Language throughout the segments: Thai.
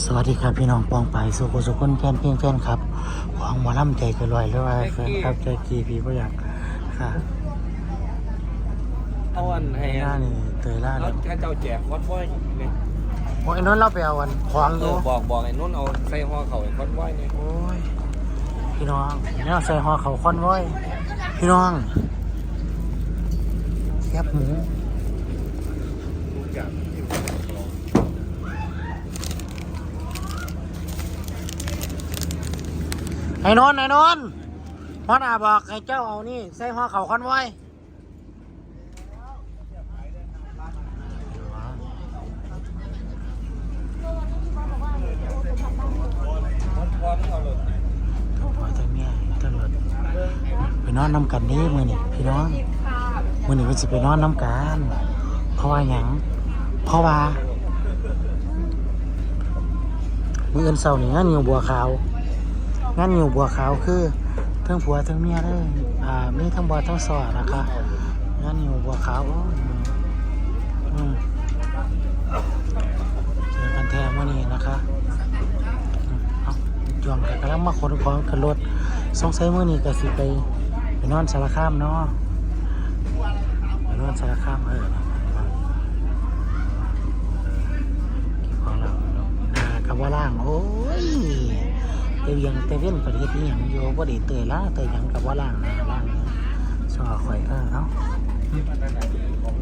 สวัสดีครับพี่น้องปองไปสุโขสุคนแฟนเพียงแฟนครับของหมอลำใจเก็ลอยหรือว่าแฟนครับใจกีพี่ก็อยากค่ะเอาอันให้หน้าอันนี่เตยล่าแล้เนี่วยถ้าเจ้าแจกคอนวอยเนี่ยโอ้ยน้นเราไปเอาวันควางอเอยู่อบอกบอกไอ้นุ่นเอาใส่ห่อเขาไอ้คอนวอยเนี่ยโอ้ยพี่น้องเนี่ยใส่ห่อเขาคอนไว้อยพี่น้องแคบหมู ไอ้นนท์ไอ้นนท์พ่อหน้าบอกให้เจ้าเอานี่ ใส่ห่อเข่าคอนไว้อยคอนวอยเอาเลยถูกไว้ทั้งเมียทั้งรถไปนอนน้ำกันนี้มือนี่พี่น้องมือนี่ก็จะไปนอนน้ำกันเพราะว่าหยังเพราะว่ามือเอินเสาร์นี่งานอยู่บัวขาว งานอยู่บัวขาวคือทั้งผัวทั้งเมียเลยอ่ามีทั้งบอทั้งสอนะคะงานอยู่บัวขาวอืมเจอกันแท้มื่อนี้นะคะอืมเอาจวงกันกำลังมาขนของขึ้นรถสงสัยเมื่อนี้ก็สิไปไปนอนสารคามเนาะไปนอนสารคามเออก็บของเราหน้ากับว่าล่าง โอ้ย เตยยังเตเว้นประเทศนี้อยังอยู่บ่ได้เตยละเตยยังกับว่าล่างหนะล่างสอข่อยเออเอ้า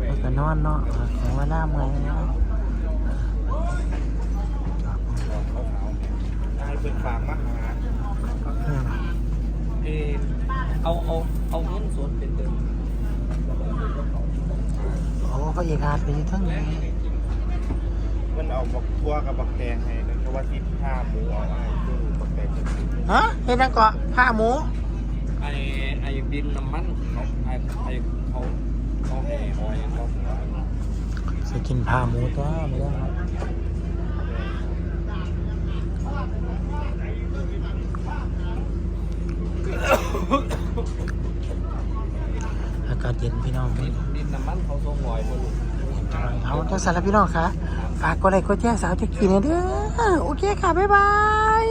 ไปก็นอนเนาะของว่าล่างไงเนาะเป็นฝากมาหาเออเออเอาเอาเอาเงินส่วนเป็นเติมโอ้พระเอกอาจไปอยู่ทั้งนี้มันเอาบักทั่วกับบักแตงให้นึกว่าที่ผ้าหมูเอาให้ ฮะเห็นนังก็ผ้าหมูไอไอ้บินน้ำมันเขาไอไอเขาเขาให้หอยเขาจะกินผ้าหมูตัวไม่ได้ครับอากาศเย็นพี่น้องบินบินน้ำมันเขาส่งหอยมาลูกเอาจังสารพี่น้องคะฝากกดไลค์กดแชร์สาวจะกินเด้อโอเคค่ะ บ๊ายบาย